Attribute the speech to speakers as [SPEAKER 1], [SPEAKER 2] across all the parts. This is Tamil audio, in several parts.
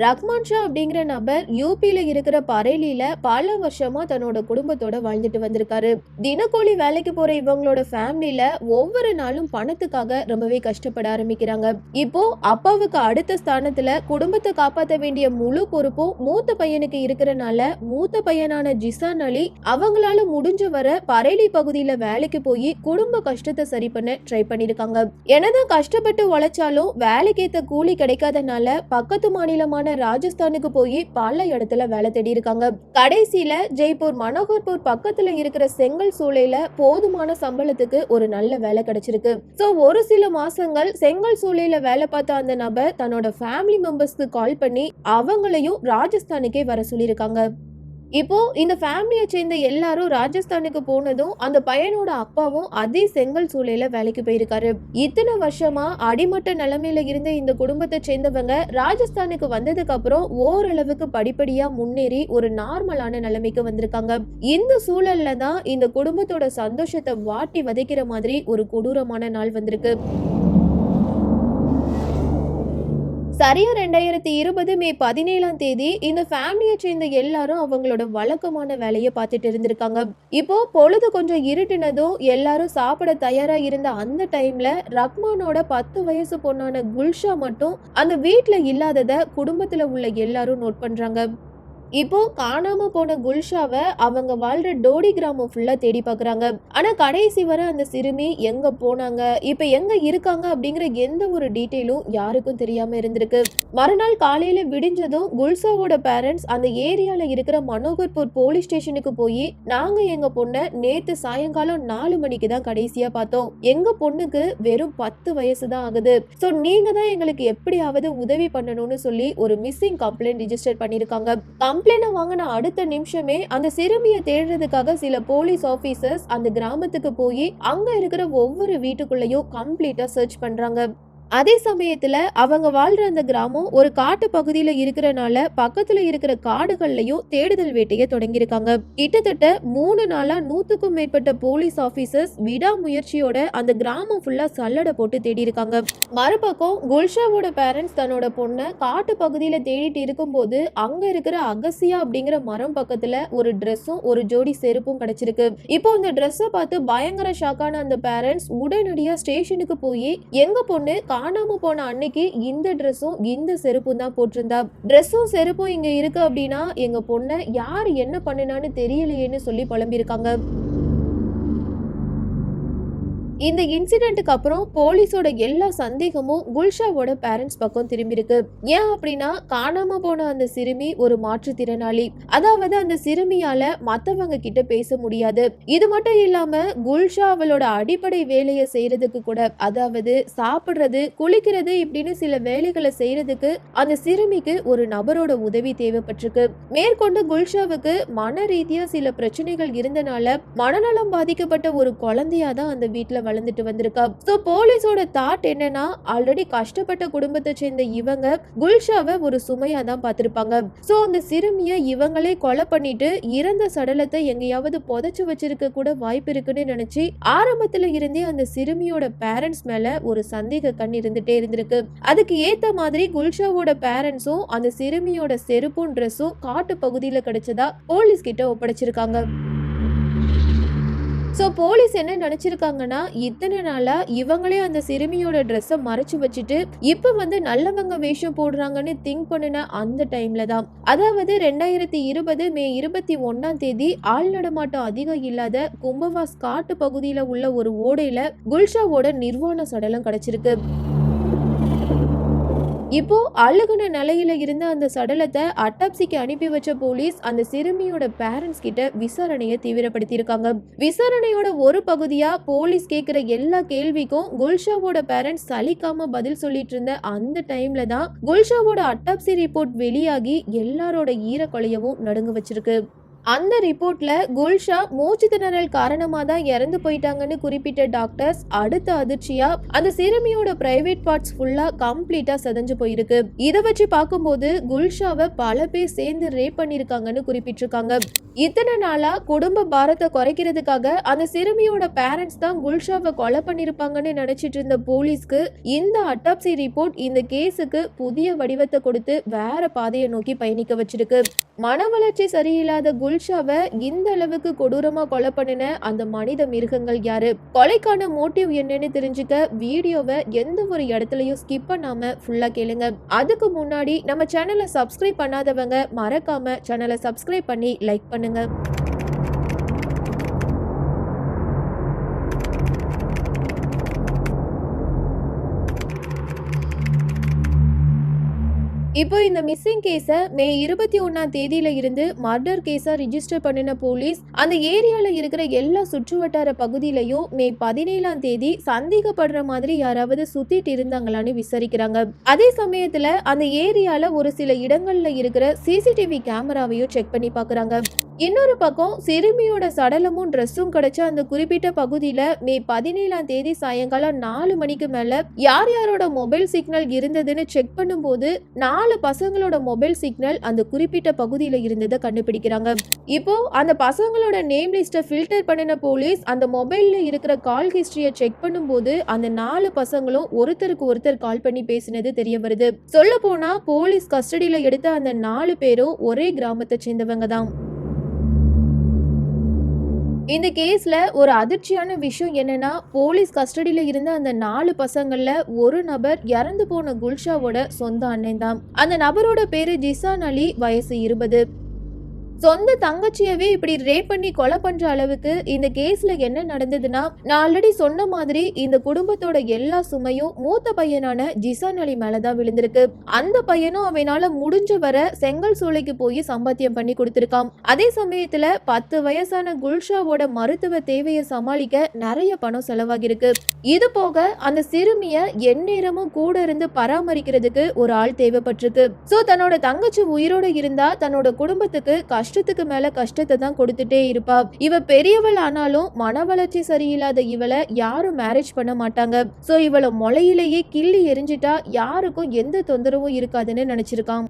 [SPEAKER 1] ரஹ்மான் ஷா அப்படிங்கிற நபர் யூபியில இருக்கிற பரேலியில பல வருஷமா தன்னோட குடும்பத்தோட வாழ்ந்துட்டு வந்திருக்காரு. தினக்கூலி வேலைக்கு போற இவங்களோட ஃபேமிலியில ஒவ்வொரு நாளும் பணத்துக்காக ரொம்பவே கஷ்டப்பட ஆரம்பிக்கிறாங்க. இப்போ அப்பாவுக்கு அடுத்த ஸ்தானத்துல குடும்பத்தை காப்பாத்த வேண்டிய முழு பொறுப்பும் மூத்த பையனுக்கு இருக்கிறனால மூத்த பையனான ஜிசான் அலி அவங்களால முடிஞ்ச வர பரேலி பகுதியில வேலைக்கு போய் குடும்ப கஷ்டத்தை சரி பண்ண ட்ரை பண்ணிருக்காங்க. என்னதான் கஷ்டப்பட்டு உழைச்சாலும் வேலைக்கேத்த கூலி கிடைக்காதனால பக்கத்து மாநிலமான ராஜஸ்தானுக்கு போய் பல இடத்துல வேலை தேடி இருக்காங்க கடைசியில ஜெய்ப்பூர் மனோகர்பூர் பக்கத்துல இருக்கிற செங்கல் சூளையில போதுமான சம்பளத்துக்கு ஒரு நல்ல வேலை கிடைச்சிருக்கு. சோ ஒரு சில மாசங்கள் செங்கல் சூளையில வேலை பார்த்த அந்த நபர் தன்னோட ஃபேமிலி மெம்பர்ஸ்க்கு கால் பண்ணி அவங்களையும் ராஜஸ்தானுக்கே வர சொல்லியிருக்காங்க. இப்போ இந்த ஃபேமிலியை சேர்ந்த எல்லாரும் ராஜஸ்தானுக்கு போனதும் அந்த பையனோட அப்பாவும் அதே செங்கல் சூளையில வேலைக்கு போயிருக்காரு. இத்தனை வருஷமா அடிமட்ட நிலைமையில இருந்த இந்த குடும்பத்தை சேர்ந்தவங்க ராஜஸ்தானுக்கு வந்ததுக்கு அப்புறம் ஓரளவுக்கு படிப்படியா முன்னேறி ஒரு நார்மலான நிலைமைக்கு வந்திருக்காங்க. இந்த சூழல்ல தான் இந்த குடும்பத்தோட சந்தோஷத்தை வாட்டி வதைக்கிற மாதிரி ஒரு கொடூரமான நாள் வந்திருக்கு. சரியா ரெண்டாயிரத்தி இருபது மே பதினேழாம் தேதி இந்த ஃபேமிலியை சேர்ந்த எல்லாரும் அவங்களோட வழக்கமான வேலையை பார்த்துட்டு இருந்திருக்காங்க. இப்போ பொழுது கொஞ்சம் இருட்டினதும் எல்லாரும் சாப்பிட தயாரா இருந்த அந்த டைம்ல ரஹ்மானோட பத்து வயசு பொண்ணான குல்ஷா மட்டும் அந்த வீட்டுல இல்லாதத குடும்பத்துல உள்ள எல்லாரும் நோட் பண்றாங்க. இப்போ காணாம போன குல்ஷாவை அவங்க வாழ்ற டோடி கிராமம் ஃபுல்லா தேடி பாக்குறாங்க. ஆனா கடைசி வரை அந்த சிறுமி எங்க போனாங்க? இப்ப எங்க இருக்காங்க அப்படிங்கிற எந்த ஒரு டீட்டெயிலும் யாருக்கும் தெரியாம இருந்திருக்கு. மறுநாள் காலையில விடிஞ்சதும் குல்ஷாவோட பேரண்ட்ஸ் அந்த ஏரியால இருக்கிற மனோகர்பூர் போலீஸ் ஸ்டேஷனுக்கு போய் நாங்க எங்க பொண்ணை நேத்து சாயங்காலம் நாலு மணிக்கு தான் கடைசியா பார்த்தோம். எங்க பொண்ணுக்கு வெறும் பத்து வயசு தான் ஆகுது. ஸோ நீங்க தான் எங்களுக்கு எப்படியாவது உதவி பண்ணணும்னு சொல்லி ஒரு மிஸ்ஸிங் கம்ப்ளைண்ட் ரிஜிஸ்டர் பண்ணிருக்காங்க கம்ப்ளைண்ட் வாங்கின அடுத்த நிமிஷமே அந்த சிறுமியை தேடுறதுக்காக சில போலீஸ் ஆஃபீஸர்ஸ் அந்த கிராமத்துக்கு போய் அங்க இருக்கிற ஒவ்வொரு வீட்டுக்குள்ளேயும் கம்ப்ளீட்டா சர்ச் பண்றாங்க. அதே சமயத்துல அவங்க வாழ்ற அந்த கிராமம் ஒரு காட்டு பகுதியில இருக்கிறனால பக்கத்துல இருக்கிற காடுகள்லயும் தேடுதல் வேட்டையை தொடங்கியிருக்காங்க. கிட்டத்தட்ட மூணு நாளா நூத்துக்கும் மேற்பட்ட போலீஸ் ஆபீசர்ஸ் விடாமுயற்சியோட அந்த கிராமம் ஃபுல்லா சல்லடை போட்டு தேடி இருக்காங்க மறுபக்கம் குல்ஷாவோட பேரண்ட்ஸ் தன்னோட பொண்ணை காட்டு பகுதியில தேடிட்டு இருக்கும்போது அங்க இருக்கிற அகசியா அப்படிங்கிற மரம் பக்கத்துல ஒரு ட்ரெஸ்ஸும் ஒரு ஜோடி செருப்பும் கிடைச்சிருக்கு. இப்போ அந்த ட்ரெஸ்ஸை பார்த்து பயங்கர ஷாக்கான அந்த பேரண்ட்ஸ் உடனடியா ஸ்டேஷனுக்கு போய் எங்க பொண்ணு காணாம போன அன்னைக்கு இந்த ட்ரெஸ்ஸும் இந்த செருப்பும் தான் போட்டிருந்தா. ட்ரெஸ்ஸும் செருப்பும் இங்க இருக்கு அப்படின்னா எங்க பொண்ணை யார் என்ன பண்ணினான்னு தெரியலையேன்னு சொல்லி புலம்பியிருக்காங்க. இந்த இன்சிடென்ட்டுக்கு அப்புறம் போலீஸோட எல்லா சந்தேகமும் குல்ஷாவோட பேரண்ட்ஸ் பக்கம் திரும்பியிருக்கு. ஏன் அப்படின்னா காணாம போன அந்த சிறுமி ஒரு மாற்றுத்திறனாளி. அதாவது அந்த சிறுமியால மத்தவங்க கிட்ட பேச முடியாது. இது மட்டும் இல்லாம குல்ஷா அவளோட அடிப்படை வேலையை செய்யறதுக்கு கூட அதாவது சாப்பிடுறது குளிக்கிறது இப்படின்னு சில வேலைகளை செய்யறதுக்கு அந்த சிறுமிக்கு ஒரு நபரோட உதவி தேவைப்பட்டிருக்கு. மேற்கொண்டு குல்ஷாவுக்கு மன ரீதியா சில பிரச்சனைகள் இருந்தனால மனநலம் பாதிக்கப்பட்ட ஒரு குழந்தையா தான் அந்த வீட்டுல வளர்ந்துட்டு வந்திருக்கா. ஸோ போலீஸோட தாட் என்னன்னா ஆல்ரெடி கஷ்டப்பட்ட குடும்பத்தை சேர்ந்த இவங்க குல்ஷாவை ஒரு சுமையா தான் பார்த்திருப்பாங்க. ஸோ அந்த சிறுமியை இவங்களே கொலை பண்ணிட்டு இறந்த சடலத்தை எங்கேயாவது புதைச்சு வச்சிருக்க கூட வாய்ப்பு இருக்குன்னு நினைச்சு ஆரம்பத்துல இருந்தே அந்த சிறுமியோட பேரண்ட்ஸ் மேல ஒரு சந்தேக கண் இருந்துட்டே இருந்திருக்கு. அதுக்கு ஏத்த மாதிரி குல்ஷாவோட பேரண்ட்ஸும் அந்த சிறுமியோட செருப்பும் ட்ரெஸ்ஸும் காட்டு பகுதியில கிடைச்சதா போலீஸ் கிட்ட ஒப்படைச்சிருக்காங்க. ஸோ போலீஸ் என்ன நினச்சிருக்காங்கன்னா இத்தனை நாளாக இவங்களே அந்த சிறுமியோட ட்ரெஸ்ஸை மறைச்சு வச்சுட்டு இப்போ வந்து நல்லவங்க வேஷம் போடுறாங்கன்னு திங்க் பண்ணின அந்த டைம்ல தான். அதாவது ரெண்டாயிரத்தி இருபது மே இருபத்தி ஒன்னாம் தேதி ஆள் நடமாட்டம் அதிகம் இல்லாத கும்பவாஸ் காட்டு பகுதியில் உள்ள ஒரு ஓடையில குல்ஷாவோட நிர்வாண சடலம் கிடைச்சிருக்கு. இப்போ அழுகுன நிலையில இருந்த அந்த சடலத்தை அட்டாப்சிக்கு அனுப்பி வச்ச போலீஸ் அந்த சிறுமியோட பேரண்ட்ஸ் கிட்ட விசாரணையை தீவிரப்படுத்தியிருக்காங்க. விசாரணையோட ஒரு பகுதியா போலீஸ் கேட்கிற எல்லா கேள்விக்கும் குல்ஷாவோட பேரண்ட்ஸ் சலிக்காம பதில் சொல்லிட்டு இருந்த அந்த டைம்ல தான் குல்ஷாவோட அட்டாப்சி ரிப்போர்ட் வெளியாகி எல்லாரோட ஈரக்கொலையவும் நடுங்க வச்சிருக்கு. அந்த ரிப்போர்ட்ல குல்ஷா மூச்சு திணறல் காரணமா தான் இறந்து போயிட்டாங்கன்னு குறிப்பிட்ட டாக்டர்ஸ் அடுத்த அதிர்ச்சியா அந்த சிறுமியோட பிரைவேட் பார்ட்ஸ் ஃபுல்லா கம்ப்ளீட்டா செதஞ்சு போயிருக்கு. இதை வச்சு பார்க்கும்போது குல்ஷாவை பல பேர் சேர்ந்து ரேப் பண்ணிருக்காங்கன்னு குறிப்பிட்டிருக்காங்க. இத்தனை நாளா குடும்ப பாரத்தை குறைக்கிறதுக்காக அந்த சிறுமியோட பேரண்ட்ஸ் தான் குல்ஷாவை கொலை பண்ணிருப்பாங்கன்னு நினைச்சிட்டு இருந்த போலீஸ்க்கு இந்த அட்டாப்சி ரிப்போர்ட் இந்த கேஸுக்கு புதிய வடிவத்தை கொடுத்து வேற பாதையை நோக்கி பயணிக்க வச்சிருக்கு. மன வளர்ச்சி சரியில்லாத குல் குல்ஷாவை இந்த அளவுக்கு கொடூரமா கொலை பண்ணின அந்த மனித மிருகங்கள் யாரு? கொலைக்கான மோட்டிவ் என்னன்னு தெரிஞ்சுக்க வீடியோவை எந்த ஒரு இடத்துலயும் ஸ்கிப் பண்ணாம ஃபுல்லா கேளுங்க. அதுக்கு முன்னாடி நம்ம சேனலை சப்ஸ்கிரைப் பண்ணாதவங்க மறக்காம சேனலை சப்ஸ்கிரைப் பண்ணி லைக் பண்ணுங்க. இப்போ இந்த மிஸ்ஸிங் கேஸை மே இருபத்தி ஒன்னாம் தேதியில இருந்து மர்டர் கேஸா ரிஜிஸ்டர் பண்ணின போலீஸ் அந்த ஏரியால இருக்கிற எல்லா சுற்றுவட்டார பகுதியிலையும் மே பதினேழாம் தேதி சந்தேகப்படுற மாதிரி யாராவது சுத்திட்டு இருந்தாங்களான்னு விசாரிக்கிறாங்க. அதே சமயத்துல அந்த ஏரியால ஒரு சில இடங்கள்ல இருக்கிற சிசிடிவி கேமராவையும் செக் பண்ணி பாக்குறாங்க இன்னொரு பக்கம் சிறுமியோட சடலமும் ட்ரெஸ்ஸும் கிடைச்ச அந்த குறிப்பிட்ட பகுதியில் மே பதினேழாம் தேதி சாயங்காலம் நாலு மணிக்கு மேலே யார் யாரோட மொபைல் சிக்னல் இருந்ததுன்னு செக் பண்ணும்போது நாலு பசங்களோட மொபைல் சிக்னல் அந்த குறிப்பிட்ட பகுதியில் இருந்ததை கண்டுபிடிக்கிறாங்க. இப்போ அந்த பசங்களோட நேம் லிஸ்ட்டை ஃபில்டர் பண்ணின போலீஸ் அந்த மொபைலில் இருக்கிற கால் ஹிஸ்டரியை செக் பண்ணும்போது அந்த நாலு பசங்களும் ஒருத்தருக்கு ஒருத்தர் கால் பண்ணி பேசினது தெரிய வருது. சொல்ல போனா போலீஸ் கஸ்டடியில் எடுத்த அந்த நாலு பேரும் ஒரே கிராமத்தை சேர்ந்தவங்க தான். இந்த கேஸில் ஒரு அதிர்ச்சியான விஷயம் என்னென்னா போலீஸ் கஸ்டடியில் இருந்த அந்த நாலு பசங்களில் ஒரு நபர் இறந்து போன குல்ஷாவோட சொந்த அண்ணன் தான். அந்த நபரோட பேரு ஜிசான் அலி வயசு இருபது. சொந்த தங்கச்சியவே இப்படி ரேப் பண்ணி கொலை பண்ற அளவுக்கு இந்த கேஸ்ல என்ன நடந்ததுன்னா நான் ஆல்ரெடி சொன்ன மாதிரி இந்த குடும்பத்தோட எல்லா சுமையும் மூத்த பையனான ஜிசான் அலி மேலதான் விழுந்திருக்கு. அந்த பையனும் அவனால முடிஞ்ச வர செங்கல் சூளைக்கு போய் சம்பாத்தியம் பண்ணி கொடுத்திருக்கான் அதே சமயத்துல பத்து வயசான குல்ஷாவோட மருத்துவ தேவையை சமாளிக்க நிறைய பணம் செலவாகிருக்கு இது போக அந்த சிறுமிய எந்நேரமும் கூட இருந்து பராமரிக்கிறதுக்கு ஒரு ஆள் தேவைப்பட்டிருக்கு. சோ தன்னோட தங்கச்சி உயிரோட இருந்தா தன்னோட குடும்பத்துக்கு கஷ்டத்துக்கு மேல கஷ்டத்தை தான் கொடுத்துட்டே இருப்பா. இவ பெரியவள் ஆனாலும் மன வளர்ச்சி சரியில்லாத இவளை யாரும் மேரேஜ் பண்ண மாட்டாங்க. சோ இவளை முளையிலேயே கிள்ளி எரிஞ்சிட்டா யாருக்கும் எந்த தொந்தரவும் இருக்காதுன்னு நினைச்சிருக்கான்.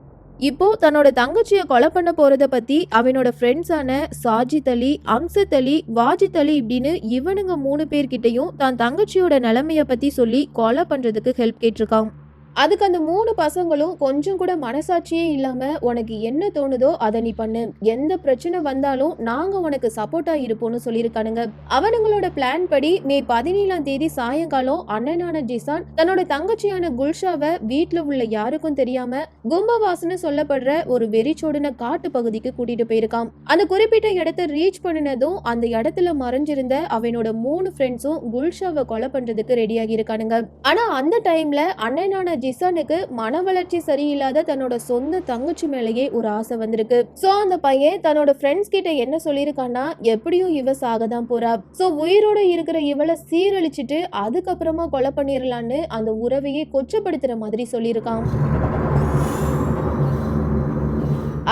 [SPEAKER 1] இப்போ தன்னோட தங்கச்சியை கொலை பண்ண போறத பத்தி அவனோட ஃப்ரெண்ட்ஸான சாஜித் அலி அம்சத் அலி வாஜித் அலி இப்படின்னு இவனுங்க மூணு பேர்கிட்டயும் தான் தங்கச்சியோட நிலைமைய பத்தி சொல்லி கொலை பண்றதுக்கு ஹெல்ப் கேட்டிருக்கான். அதுக்கு அந்த மூணு பசங்களும் கொஞ்சம் கூட மனசாட்சியே இல்லாம உனக்கு என்ன தோணுதோ அதை நீ பண்ணு. எந்த பிரச்சனை வந்தாலும் நாங்க உனக்கு சப்போர்ட்டா இருப்போம்னு சொல்லியிருக்கானுங்க. அவனுங்களோட பிளான் படி மே பதினேழாம் தேதி சாயங்காலம் அண்ணனான ஜிசான் தன்னோட தங்கச்சியான குல்ஷாவை வீட்டுல உள்ள யாருக்கும் தெரியாம கும்பவாசன்னு சொல்லப்படுற ஒரு வெறிச்சோடின காட்டு பகுதிக்கு கூட்டிட்டு போயிருக்கான். அந்த குறிப்பிட்ட இடத்த ரீச் பண்ணினதும் அந்த இடத்துல மறைஞ்சிருந்த அவனோட மூணு ஃப்ரெண்ட்ஸும் குல்ஷாவை கொலை பண்றதுக்கு ரெடியாகி இருக்கானுங்க ஆனா அந்த டைம்ல அண்ணனான ஜிசனுக்கு மன வளர்ச்சி சரியில்லாத தன்னோட சொந்த தங்கச்சி மேலேயே ஒரு ஆசை வந்திருக்கு. சோ அந்த பையன் தன்னோட ஃப்ரெண்ட்ஸ் கிட்ட என்ன சொல்லியிருக்கான்னா எப்படியும் இவ சாக தான் போறா. சோ உயிரோட இருக்கிற இவளை சீரழிச்சிட்டு அதுக்கப்புறமா கொலை பண்ணிடலான்னு அந்த உறவையே கொச்சப்படுத்துற மாதிரி சொல்லியிருக்கான்.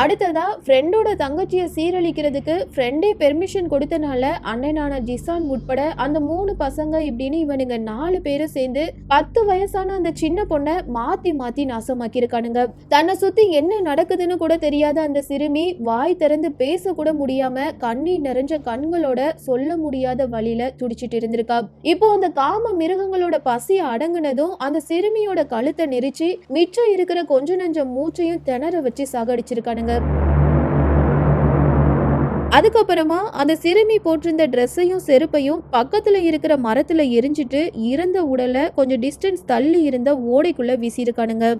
[SPEAKER 1] அடுத்ததா ஃப்ரெண்டோட தங்கச்சியை சீரழிக்கிறதுக்கு ஃப்ரெண்டே பெர்மிஷன் கொடுத்தனால அண்ணனான ஜிசான் உட்பட அந்த மூணு பசங்க இப்படின்னு இவனுங்க நாலு பேரும் சேர்ந்து பத்து வயசான அந்த சின்ன பொண்ணை மாத்தி மாத்தி நாசமாக்கியிருக்கானுங்க. தன்னை சுத்தி என்ன நடக்குதுன்னு கூட தெரியாத அந்த சிறுமி வாய் திறந்து பேச கூட முடியாம கண்ணீர் நிறைஞ்ச கண்களோட சொல்ல முடியாத வழியில துடிச்சிட்டு இருந்திருக்கா. இப்போ அந்த காம மிருகங்களோட பசி அடங்குனதும் அந்த சிறுமியோட கழுத்தை நெரிச்சு மிச்சம் இருக்கிற கொஞ்ச நஞ்ச மூச்சையும் திணற வச்சு சாகடிச்சிருக்கானுங்க. அதுக்கப்புறமா அந்த சிறுமி போட்டிருந்த ட்ரெஸ்ஸையும் செருப்பையும் பக்கத்துல இருக்கிற மரத்துல எரிஞ்சிட்டு இறந்த உடலை கொஞ்சம் டிஸ்டன்ஸ் தள்ளி இருந்த ஓடைக்குள்ள வீசியிருக்கானுங்க.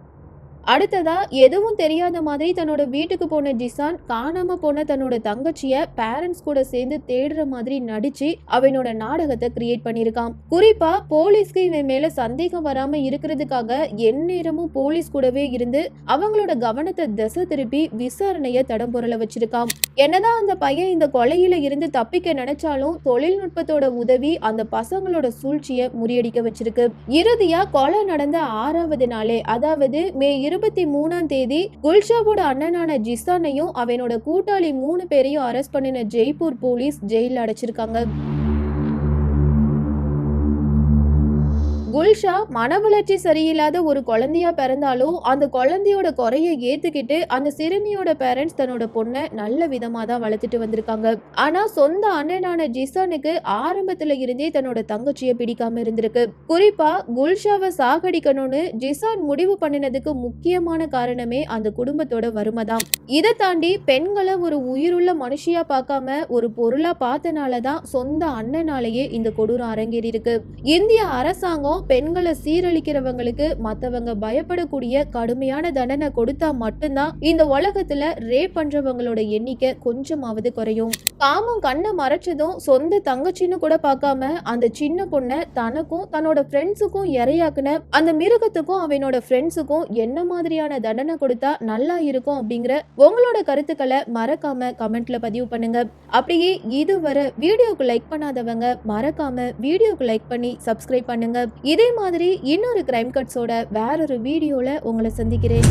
[SPEAKER 1] அடுத்ததா எதுவும் தெரியாத மாதிரி தன்னோட வீட்டுக்கு போன ஜிசான் காணாம போன தன்னோட தங்கச்சிய பேரண்ட்ஸ் கூட சேர்ந்து தேடுற மாதிரி நடிச்சு அவனோட நாடகத்தை கிரியேட் பண்ணியிருக்கான். குறிப்பா போலீஸ்க்கு இவன் மேல சந்தேகம் வராம இருக்கிறதுக்காக எந்நேரமும் போலீஸ் கூடவே இருந்து அவங்களோட கவனத்தை திசை திருப்பி விசாரணைய தடம்புரல வச்சிருக்கான். என்னதான் அந்த பையன் இந்த கொலையில இருந்து தப்பிக்க நினைச்சாலும் தொழில்நுட்பத்தோட உதவி அந்த பசங்களோட சூழ்ச்சியை முறியடிக்க வச்சிருக்கு. இறுதியா கொலை நடந்த ஆறாவது நாளே அதாவது மே இரு இருபத்தி மூணாம் தேதி குல்ஷாவோட அண்ணனான ஜிசானையும் அவனோட கூட்டாளி மூணு பேரையும் அரெஸ்ட் பண்ணின ஜெய்ப்பூர் போலீஸ் ஜெயில அடைச்சிருக்காங்க. குல்ஷா மன வளர்ச்சி சரியில்லாத ஒரு குழந்தையா பிறந்தாலும் அந்த குழந்தையோட குறைய ஏத்துக்கிட்டு அந்த சிறுமியோட பேரண்ட்ஸ் தன்னோட பொண்ணை நல்ல விதமா தான் வளர்த்துட்டு வந்திருக்காங்க. ஆனா சொந்த அண்ணனான ஜிசானுக்கு ஆரம்பத்துல இருந்தே தன்னோட தங்கச்சியை பிடிக்காம இருந்திருக்கு. குறிப்பா குல்ஷாவை சாகடிக்கணும்னு ஜிசான் முடிவு பண்ணினதுக்கு முக்கியமான காரணமே அந்த குடும்பத்தோட வறுமை தான். இதை தாண்டி பெண்களை ஒரு உயிருள்ள மனுஷியா பார்க்காம ஒரு பொருளா பார்த்தனால தான் சொந்த அண்ணனாலேயே இந்த கொடூரம் அரங்கேறி இருக்கு இந்திய அரசாங்கம் பெண்களை சீரழிக்கிறவங்களுக்கு மற்றவங்க பயப்படக்கூடிய கடுமையான தண்டனை கொடுத்தா மட்டும்தான் இந்த உலகத்துல ரேப் பண்றவங்களோட எண்ணிக்கை கொஞ்சமாவது குறையும். காமம் கண்ணை மறைச்சதும் சொந்த தங்கச்சின்னு கூட பார்க்காம அந்த சின்ன பொண்ணை தனக்கும் தன்னோட ஃப்ரெண்ட்ஸுக்கும் இரையாக்குன அந்த மிருகத்துக்கும் அவனோட ஃப்ரெண்ட்ஸுக்கும் என்ன மாதிரியான தண்டனை கொடுத்தா நல்லா இருக்கும் அப்படிங்கிற உங்களோட கருத்துக்களை மறக்காம கமெண்ட்ல பதிவு பண்ணுங்க. அப்படியே இதுவரை வீடியோக்கு லைக் பண்ணாதவங்க மறக்காம வீடியோக்கு லைக் பண்ணி சப்ஸ்கிரைப் பண்ணுங்க. இதே மாதிரி இன்னொரு கிரைம் கட்ஸோட வேறொரு வீடியோல உங்களை சந்திக்கிறேன்.